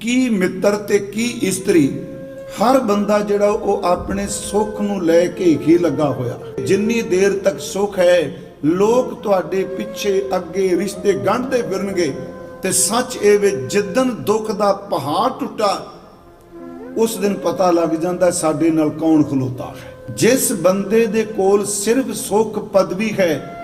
ਕੀ ਮਿੱਤਰ ਤੇ ਕੀ ਇਸਤਰੀ? ਹਰ ਬੰਦਾ ਜਿਹੜਾ ਉਹ ਆਪਣੇ ਸੁੱਖ ਨੂੰ ਲੈ ਕੇ ਹੀ ਲੱਗਾ ਹੋਇਆ। ਜਿੰਨੀ ਦੇਰ ਤੱਕ ਸੁੱਖ ਹੈ, ਲੋਕ ਤੁਹਾਡੇ ਪਿੱਛੇ ਅੱਗੇ ਰਿਸ਼ਤੇ ਗੰਢਦੇ ਫਿਰਨਗੇ ਤੇ ਸੱਚ ਇਹ ਵੇ ਜਿੱਦਨ ਦੁੱਖ ਦਾ ਪਹਾੜ ਟੁੱਟਾ, ਉਸ ਦਿਨ ਪਤਾ ਲੱਗ ਜਾਂਦਾ ਸਾਡੇ ਨਾਲ ਕੌਣ ਖਲੋਤਾ ਹੈ। ਜਿਸ ਬੰਦੇ ਦੇ ਕੋਲ ਸਿਰਫ ਸੁੱਖ ਪਦਵੀ ਹੈ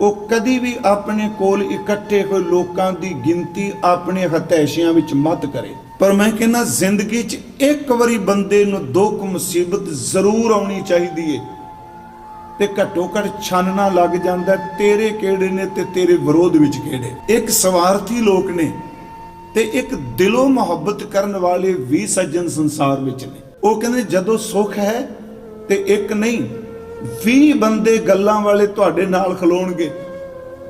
ਉਹ ਕਦੀ ਵੀ ਆਪਣੇ ਕੋਲ ਇਕੱਠੇ ਹੋਏ ਲੋਕਾਂ ਦੀ ਗਿਣਤੀ ਆਪਣੇ ਹਤੈਸ਼ਿਆਂ ਵਿੱਚ ਮਤ ਕਰੇ। ਪਰ ਮੈਂ ਕਹਿੰਦਾ, ਜ਼ਿੰਦਗੀ 'ਚ ਇੱਕ ਵਾਰੀ ਬੰਦੇ ਨੂੰ ਦੁੱਖ, ਮੁਸੀਬਤ ਜ਼ਰੂਰ ਆਉਣੀ ਚਾਹੀਦੀ ਏ। ਤੇ ਘੱਟੋ ਘੱਟ ਛਾਨਣਾ ਲੱਗ ਜਾਂਦਾ, ਤੇਰੇ ਕਿਹੜੇ ਨੇ ਤੇ ਤੇਰੇ ਵਿਰੋਧ ਵਿੱਚ ਕਿਹੜੇ? ਇੱਕ ਸਵਾਰਥੀ ਲੋਕ ਨੇ ਤੇ ਇੱਕ ਦਿਲੋਂ ਮੁਹੱਬਤ ਕਰਨ ਵਾਲੇ ਵੀ ਸੱਜਣ ਸੰਸਾਰ ਵਿੱਚ ਨੇ। ਉਹ ਕਹਿੰਦੇ, ਜਦੋਂ ਸੁੱਖ ਹੈ ਤੇ ਇੱਕ ਨਹੀਂ 20 ਬੰਦੇ ਗੱਲਾਂ ਵਾਲੇ ਤੁਹਾਡੇ ਨਾਲ ਖਲੋਣਗੇ।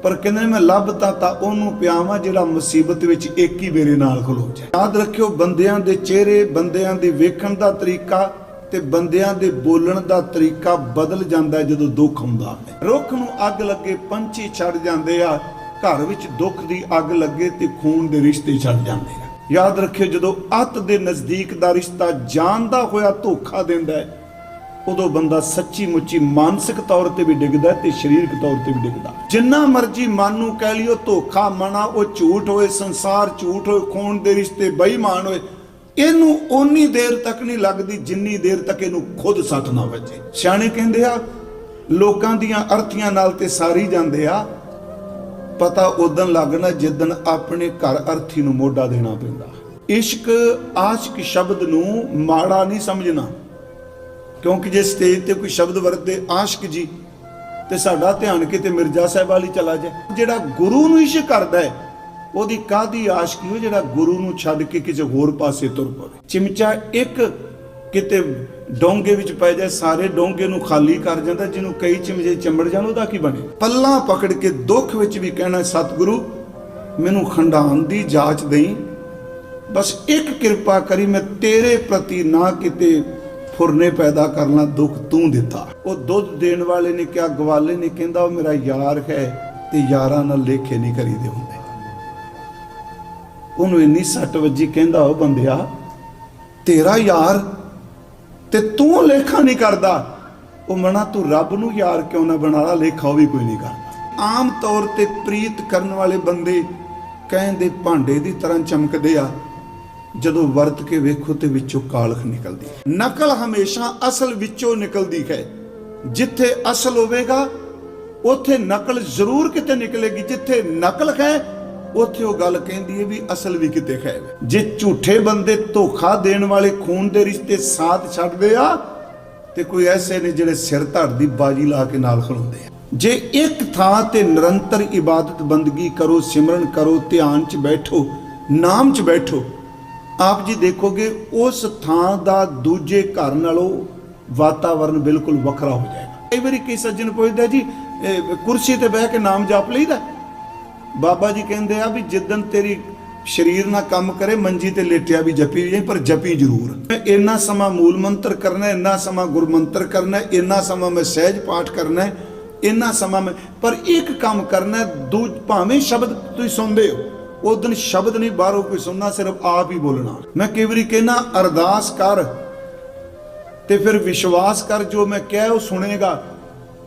ਪਰ ਕਹਿੰਦੇ ਮੈਂ ਲੱਭਤਾ ਤਾਂ ਉਹਨੂੰ ਪਿਆਵਾਂ ਜਿਹੜਾ ਮੁਸੀਬਤ ਵਿੱਚ ਇੱਕ ਹੀ ਮੇਰੇ ਨਾਲ ਖਲੋ ਜਾਏ। ਯਾਦ ਰੱਖਿਓ, ਬੰਦਿਆਂ ਦੇ ਚਿਹਰੇ, ਬੰਦਿਆਂ ਦੇ ਵੇਖਣ ਦਾ ਤਰੀਕਾ ਤੇ ਬੰਦਿਆਂ ਦੇ ਬੋਲਣ ਦਾ ਤਰੀਕਾ ਬਦਲ ਜਾਂਦਾ ਹੈ ਜਦੋਂ ਦੁੱਖ ਹੁੰਦਾ ਹੈ। ਰੁੱਖ ਨੂੰ ਅੱਗ ਲੱਗੇ, ਪੰਛੀ ਛੱਡ ਜਾਂਦੇ ਆ, ਘਰ ਵਿੱਚ ਦੁੱਖ ਦੀ ਅੱਗ ਲੱਗੇ ਤੇ ਖੂਨ ਦੇ ਰਿਸ਼ਤੇ ਛੱਡ ਜਾਂਦੇ ਆ। ਯਾਦ ਰੱਖਿਓ, ਜਦੋਂ ਅੱਤ ਦੇ ਨਜ਼ਦੀਕ ਦਾ ਰਿਸ਼ਤਾ ਜਾਣਦਾ ਹੋਇਆ ਧੋਖਾ ਦਿੰਦਾ ਹੈ ਉਦੋਂ ਬੰਦਾ ਸੱਚੀ ਮੁੱਚੀ ਮਾਨਸਿਕ ਤੌਰ ਤੇ ਵੀ ਡਿੱਗਦਾ ਤੇ ਸਰੀਰਕ ਤੌਰ ਤੇ ਵੀ ਡਿੱਗਦਾ। ਜਿੰਨਾ ਮਰਜ਼ੀ ਮਨ ਨੂੰ ਕਹਿ ਲਿਓ ਧੋਖਾ ਮਨਾ, ਉਹ ਝੂਠ ਹੋਏ, ਸੰਸਾਰ ਝੂਠ ਹੋਏ, ਖੂਨ ਦੇ ਰਿਸ਼ਤੇ ਬੇਈਮਾਨ ਹੋਏ, ਇਹਨੂੰ ਓਨੀ ਦੇਰ ਤੱਕ ਨਹੀਂ ਲੱਗਦੀ ਜਿੰਨੀ ਦੇਰ ਤੱਕ ਇਹਨੂੰ ਖੁਦ ਸੱਟ ਨਾ ਵੱਜੇ। ਸਿਆਣੇ ਕਹਿੰਦੇ ਆ, ਲੋਕਾਂ ਦੀਆਂ ਅਰਥੀਆਂ ਨਾਲ ਤੇ ਸਾਰੀ ਜਾਂਦੇ ਆ, ਪਤਾ ਉਦੋਂ ਲੱਗਣਾ ਜਿੱਦਣ ਆਪਣੇ ਘਰ ਅਰਥੀ ਨੂੰ ਮੋਢਾ ਦੇਣਾ ਪੈਂਦਾ। ਇਸ਼ਕ, ਆਸ਼ਕ ਸ਼ਬਦ ਨੂੰ ਮਾੜਾ ਨਹੀਂ ਸਮਝਣਾ। ਕਿਉਂਕਿ ਜੇ ਸਟੇਜ ਤੇ ਕੋਈ ਸ਼ਬਦ ਵਰਤੇ ਆਸ਼ਕ ਜੀ, ਤੇ ਸਾਡਾ ਧਿਆਨ ਕਿਤੇ ਮਿਰਜ਼ਾ ਸਾਹਿਬ ਵਾਲੀ ਚਲਾ ਜਾਏ। ਜਿਹੜਾ ਗੁਰੂ ਨੂੰ ਇਸ਼ਕ ਕਰਦਾ ਹੈ, ਉਹਦੀ ਕਾਦੀ ਆਸ਼ਕੀ ਉਹ ਜਿਹੜਾ ਗੁਰੂ ਨੂੰ ਛੱਡ ਕੇ ਕਿਸੇ ਹੋਰ ਪਾਸੇ ਤੁਰ ਪਵੇ। ਚਿਮਚਾ ਇੱਕ ਕਿਤੇ ਡੋਂਗੇ ਵਿੱਚ ਪੈ ਜਾਏ, ਸਾਰੇ ਡੋਂਗੇ ਨੂੰ ਖਾਲੀ ਕਰ ਜਾਂਦਾ, ਜਿਹਨੂੰ ਕਈ ਚਿਮਚੇ ਚੰਬੜ ਜਾਣ, ਉਹਦਾ ਕੀ ਬਣੇ? ਪੱਲਾ ਪਕੜ ਕੇ ਦੁੱਖ ਵਿੱਚ ਵੀ ਕਹਿਣਾ, ਸਤਿਗੁਰੂ, ਮੈਨੂੰ ਖੰਡਾਨ ਦੀ ਜਾਚ ਦੇਈ। ਬਸ ਇੱਕ ਕਿਰਪਾ ਕਰੀ, ਮੈਂ ਤੇਰੇ ਪ੍ਰਤੀ ਨਾ ਕਿਤੇ ਫੁਰਨੇ ਪੈਦਾ ਕਰਨਾ ਦੁੱਖ ਤੂੰ ਦਿੱਤਾ। ਉਹ ਦੁੱਧ ਦੇਣ ਵਾਲੇ ਨੇ ਕਿਹਾ, ਗਵਾਲੇ ਨੇ ਕਹਿੰਦਾ, ਉਹ ਮੇਰਾ ਯਾਰ ਹੈ ਤੇ ਯਾਰਾਂ ਨਾਲ ਲੇਖੇ ਨਹੀਂ ਕਰੀਦੇ ਹੁੰਦੇ। ਉਹਨੂੰ ਇੰਨੀ ਸੱਟ ਵੱਜੀ, ਕਹਿੰਦਾ, ਉਹ ਬੰਦਿਆ, ਤੇਰਾ ਯਾਰ ਤੇ ਤੂੰ ਲੇਖਾ ਨਹੀਂ ਕਰਦਾ। ਉਹ ਮਨਾ, ਤੂੰ ਰੱਬ ਨੂੰ ਯਾਰ ਕਿਉਂ ਨਾ ਬਣਾ ਲਾ, ਲੇਖਾ ਉਹ ਵੀ ਕੋਈ ਨਹੀਂ ਕਰਦਾ। ਆਮ ਤੌਰ ਤੇ ਪ੍ਰੀਤ ਕਰਨ ਵਾਲੇ ਬੰਦੇ ਕਹਿੰਦੇ ਭਾਂਡੇ ਦੀ ਤਰ੍ਹਾਂ ਚਮਕਦੇ ਆ। ਜਦੋਂ ਵਰਤ ਕੇ ਵੇਖੋ ਤੇ ਵਿੱਚੋਂ ਕਾਲਖ ਨਿਕਲਦੀ ਹੈ। ਨਕਲ ਹਮੇਸ਼ਾ ਅਸਲ ਵਿੱਚੋਂ ਨਿਕਲਦੀ ਹੈ। ਜਿੱਥੇ ਅਸਲ ਹੋਵੇਗਾ, ਉੱਥੇ ਨਕਲ ਜ਼ਰੂਰ ਕਿਤੇ ਨਿਕਲੇਗੀ। ਜਿੱਥੇ ਨਕਲ ਹੈ, ਉੱਥੇ ਉਹ ਗੱਲ ਕਹਿੰਦੀ ਹੈ ਵੀ ਅਸਲ ਵੀ ਕਿਤੇ ਹੈ। ਜੇ ਝੂਠੇ ਬੰਦੇ ਧੋਖਾ ਦੇਣ ਵਾਲੇ ਖੂਨ ਦੇ ਰਿਸ਼ਤੇ ਸਾਥ ਛੱਡਦੇ ਆ, ਤੇ ਕੋਈ ਐਸੇ ਨੇ ਜਿਹੜੇ ਸਿਰ ਧੜ ਦੀ ਬਾਜੀ ਲਾ ਕੇ ਨਾਲ ਖਲੋਂਦੇ ਆ। ਜੇ ਇੱਕ ਥਾਂ ਤੇ ਨਿਰੰਤਰ ਇਬਾਦਤ ਬੰਦਗੀ ਕਰੋ, ਸਿਮਰਨ ਕਰੋ, ਧਿਆਨ 'ਚ ਬੈਠੋ, ਨਾਮ 'ਚ ਬੈਠੋ ਆਪ ਜੀ ਦੇਖੋਗੇ ਉਸ ਥਾਂ ਦਾ ਦੂਜੇ ਘਰ ਨਾਲੋਂ ਵਾਤਾਵਰਨ ਬਿਲਕੁਲ ਵੱਖਰਾ ਹੋ ਜਾਏਗਾ। ਕਈ ਵਾਰੀ ਕਈ ਸੱਜਣ ਪੁੱਛਦਾ ਜੀ ਕੁਰਸੀ ਤੇ ਬਹਿ ਕੇ ਨਾਮ ਜਪ ਲਈਦਾ? ਬਾਬਾ ਜੀ ਕਹਿੰਦੇ ਆ ਵੀ ਜਿੱਦਨ ਤੇਰੀ ਸਰੀਰ ਨਾਲ ਕੰਮ ਕਰੇ ਮੰਜੀ ਤੇ ਲੇਟਿਆ ਵੀ ਜਪੀ ਜਾਏ ਪਰ ਜਪੀ ਜ਼ਰੂਰ। ਇੰਨਾ ਸਮਾਂ ਮੂਲ ਮੰਤਰ ਕਰਨਾ ਹੈ, ਇੰਨਾ ਸਮਾਂ ਗੁਰਮੰਤਰ ਕਰਨਾ ਹੈ, ਇੰਨਾ ਸਮਾਂ ਮੈਂ ਸਹਿਜ ਪਾਠ ਕਰਨਾ ਹੈ, ਇੰਨਾ ਸਮਾਂ ਮੈਂ ਪਰ ਇੱਕ ਕੰਮ ਕਰਨਾ ਦੂ ਭਾਵੇਂ ਸ਼ਬਦ ਤੁਸੀਂ ਸੁਣਦੇ ਹੋ। ਉਹ ਦਿਨ ਸ਼ਬਦ ਨਹੀਂ ਬਾਹਰੋਂ ਕੋਈ ਸੁਣਨਾ ਸਿਰਫ ਆਪ ਹੀ ਬੋਲਣਾ। ਮੈਂ ਕਈ ਵਾਰੀ ਕਹਿਣਾ ਅਰਦਾਸ ਕਰ ਤੇ ਫਿਰ ਵਿਸ਼ਵਾਸ ਕਰ ਜੋ ਮੈਂ ਕਿਹਾ ਉਹ ਸੁਣੇਗਾ।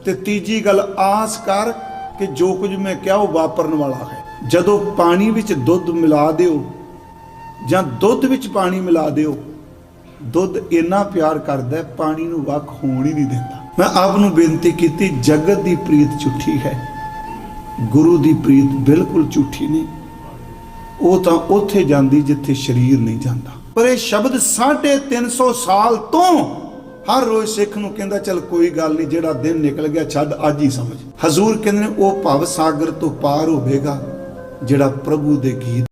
ਤੇ ਤੀਜੀ ਗੱਲ ਆਸ ਕਰ ਕਿ ਜੋ ਕੁਝ ਮੈਂ ਕਿਹਾ ਉਹ ਵਾਪਰਨ ਵਾਲਾ ਹੈ। ਜਦੋਂ ਪਾਣੀ ਵਿੱਚ ਦੁੱਧ ਮਿਲਾ ਦਿਓ ਜਾਂ ਦੁੱਧ ਵਿੱਚ ਪਾਣੀ ਮਿਲਾ ਦਿਓ ਦੁੱਧ ਇੰਨਾ ਪਿਆਰ ਕਰਦਾ ਹੈ, ਪਾਣੀ ਨੂੰ ਵੱਖ ਹੋਣ ਹੀ ਨਹੀਂ ਦਿੰਦਾ। ਮੈਂ ਆਪ ਨੂੰ ਬੇਨਤੀ ਕੀਤੀ ਜਗਤ ਦੀ ਪ੍ਰੀਤ ਝੂਠੀ ਹੈ। ਗੁਰੂ ਦੀ ਪ੍ਰੀਤ ਬਿਲਕੁਲ ਝੂਠੀ ਨਹੀਂ। ਉਹ ਤਾਂ ਉੱਥੇ ਜਾਂਦੀ ਜਿੱਥੇ ਸਰੀਰ ਨਹੀਂ ਜਾਂਦਾ। ਪਰ ਇਹ ਸ਼ਬਦ 350 ਸਾਲ ਤੋਂ ਹਰ ਰੋਜ਼ ਸਿੱਖ ਨੂੰ ਕਹਿੰਦਾ, ਚੱਲ ਕੋਈ ਗੱਲ ਨਹੀਂ, ਜਿਹੜਾ ਦਿਨ ਨਿਕਲ ਗਿਆ, ਛੱਡ, ਅੱਜ ਹੀ ਸਮਝ। ਹਜ਼ੂਰ ਕਹਿੰਦੇ ਨੇ, ਉਹ ਭਵ ਸਾਗਰ ਤੋਂ ਪਾਰ ਹੋਵੇਗਾ, ਜਿਹੜਾ ਪ੍ਰਭੂ ਦੇ ਗੀਤ